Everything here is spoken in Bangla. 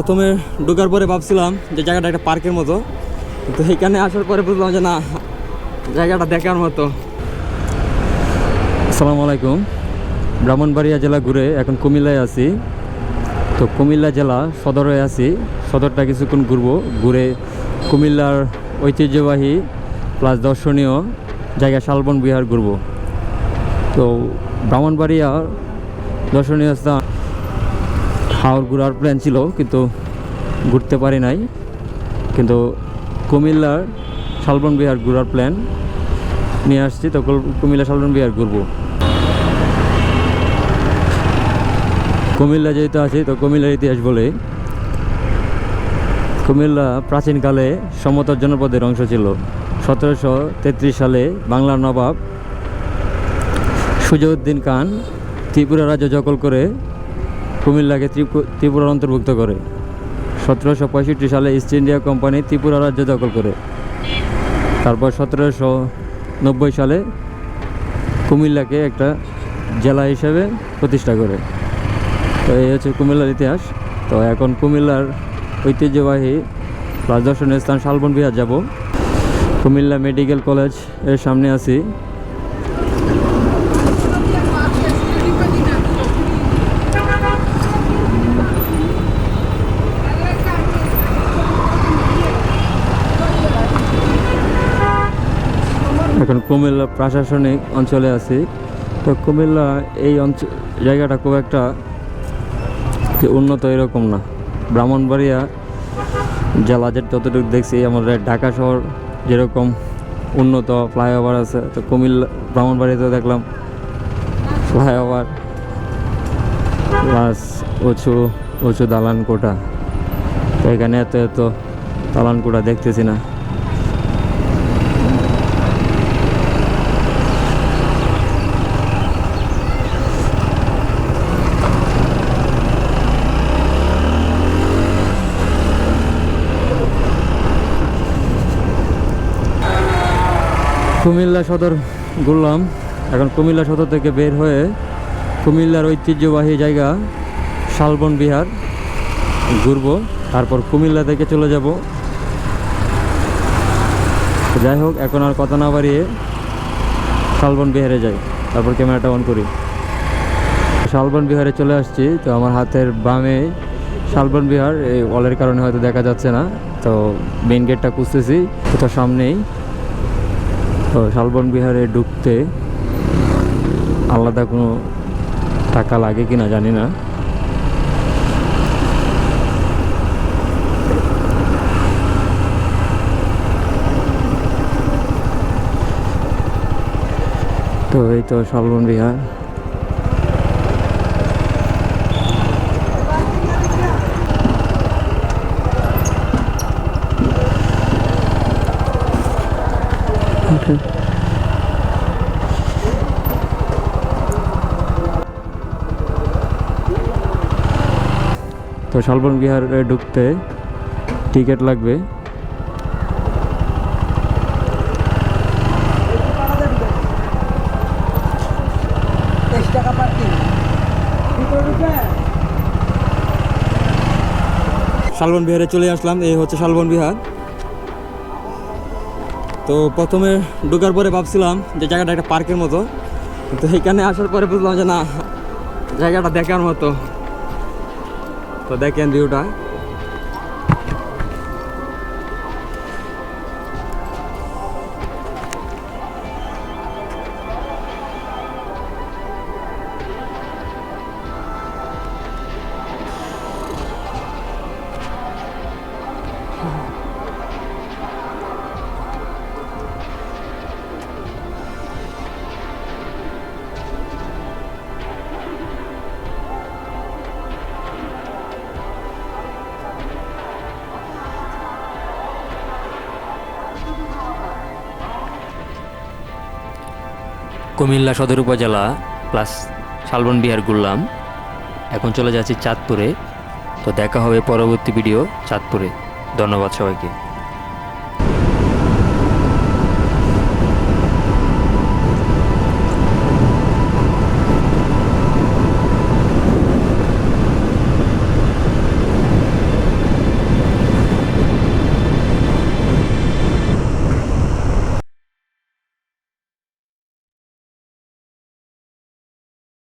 প্রথমে ঢোকার পরে ভাবছিলাম যে জায়গাটা একটা পার্কের মতো। তো এখানে আসার পরে বুঝলাম যে না, জায়গাটা দেখার মতো। আসসালামু আলাইকুম। ব্রাহ্মণবাড়িয়া জেলা ঘুরে এখন কুমিল্লায় আছি। তো কুমিল্লা জেলা সদরে আছি। সদরটা কিছুক্ষণ ঘুরবো, ঘুরে কুমিল্লার ঐতিহ্যবাহী প্লাস দর্শনীয় জায়গা শালবন বিহার ঘুরবো। তো ব্রাহ্মণবাড়িয়া দর্শনীয় স্থান হাওড় ঘোরার প্ল্যান ছিল, কিন্তু ঘুরতে পারি নাই। কিন্তু কুমিল্লার শালবন বিহার ঘোরার প্ল্যান নিয়ে আসছি, তো কুমিল্লা শালবন বিহার ঘুরবো। কুমিল্লা যেহেতু আছি, তো কুমিল্লার ইতিহাস বলে, কুমিল্লা প্রাচীনকালে সমতর জনপদের অংশ ছিল। সতেরোশো তেত্রিশ সালে বাংলার নবাব সুজউদ্দিন খান ত্রিপুরা রাজ্য দখল করে কুমিল্লাকে ত্রিপু- ত্রিপুরার অন্তর্ভুক্ত করে। সতেরোশো পঁয়ষট্টি সালে ইস্ট ইন্ডিয়া কোম্পানি ত্রিপুরা রাজ্য দখল করে। তারপর সতেরোশো নব্বই সালে কুমিল্লাকে একটা জেলা হিসেবে প্রতিষ্ঠা করে। তো এই হচ্ছে কুমিল্লার ইতিহাস। তো এখন কুমিল্লার ঐতিহ্যবাহী প্লাস দর্শনীয় স্থান শালবন বিহার যাব। কুমিল্লা মেডিকেল কলেজের সামনে আছি। এখন কুমিল্লা প্রশাসনিক অঞ্চলে আছি। তো কুমিল্লা এই অঞ্চল জায়গাটা খুব একটা উন্নত এরকম না। ব্রাহ্মণবাড়িয়া জেলা যে যতটুকু দেখছি আমাদের ঢাকা শহর যেরকম উন্নত ফ্লাইওভার আছে, তো কুমিল্লা ব্রাহ্মণবাড়িতেও দেখলাম ফ্লাইওভার প্লাস উঁচু উঁচু দালান কোটা তো এখানে এত এত দালান কোটা দেখতেছি না। কুমিল্লা সদর ঘুরলাম। এখন কুমিল্লা সদর থেকে বের হয়ে কুমিল্লার ঐতিহ্যবাহী জায়গা শালবন বিহার ঘুরবো। তারপর কুমিল্লা থেকে চলে যাব। যাই হোক, এখন আর কথা না বাড়িয়ে শালবন বিহারে যাই। তারপর ক্যামেরাটা অন করি। শালবন বিহারে চলে আসছি। তো আমার হাতের বামে শালবন বিহার, এই ওয়ালের কারণে হয়তো দেখা যাচ্ছে না। তো মেইন গেটটা খুঁজতেছি, কোথাও সামনেই। তো শালবন বিহারে ঢুকতে আলাদা কোনো টাকা লাগে কি না জানি না। তো এই তো শালবন বিহার। তো শালবন বিহারে ঢুকতে টিকিট লাগবে। শালবন বিহারে চলে আসলাম এই হচ্ছে শালবন বিহার। তো প্রথমে ঢোকার পরে ভাবছিলাম যে জায়গাটা একটা পার্কের মতো। কিন্তু এখানে আসার পরে বুঝলাম যে না জায়গাটা দেখার মতো। তো দেখেন ভিউটা। কুমিল্লা সদর উপজেলা প্লাস শালবন বিহার ঘুরলাম। এখন চলে যাচ্ছি চাঁদপুরে। তো দেখা হবে পরবর্তী ভিডিও চাঁদপুরে। ধন্যবাদ সবাইকে।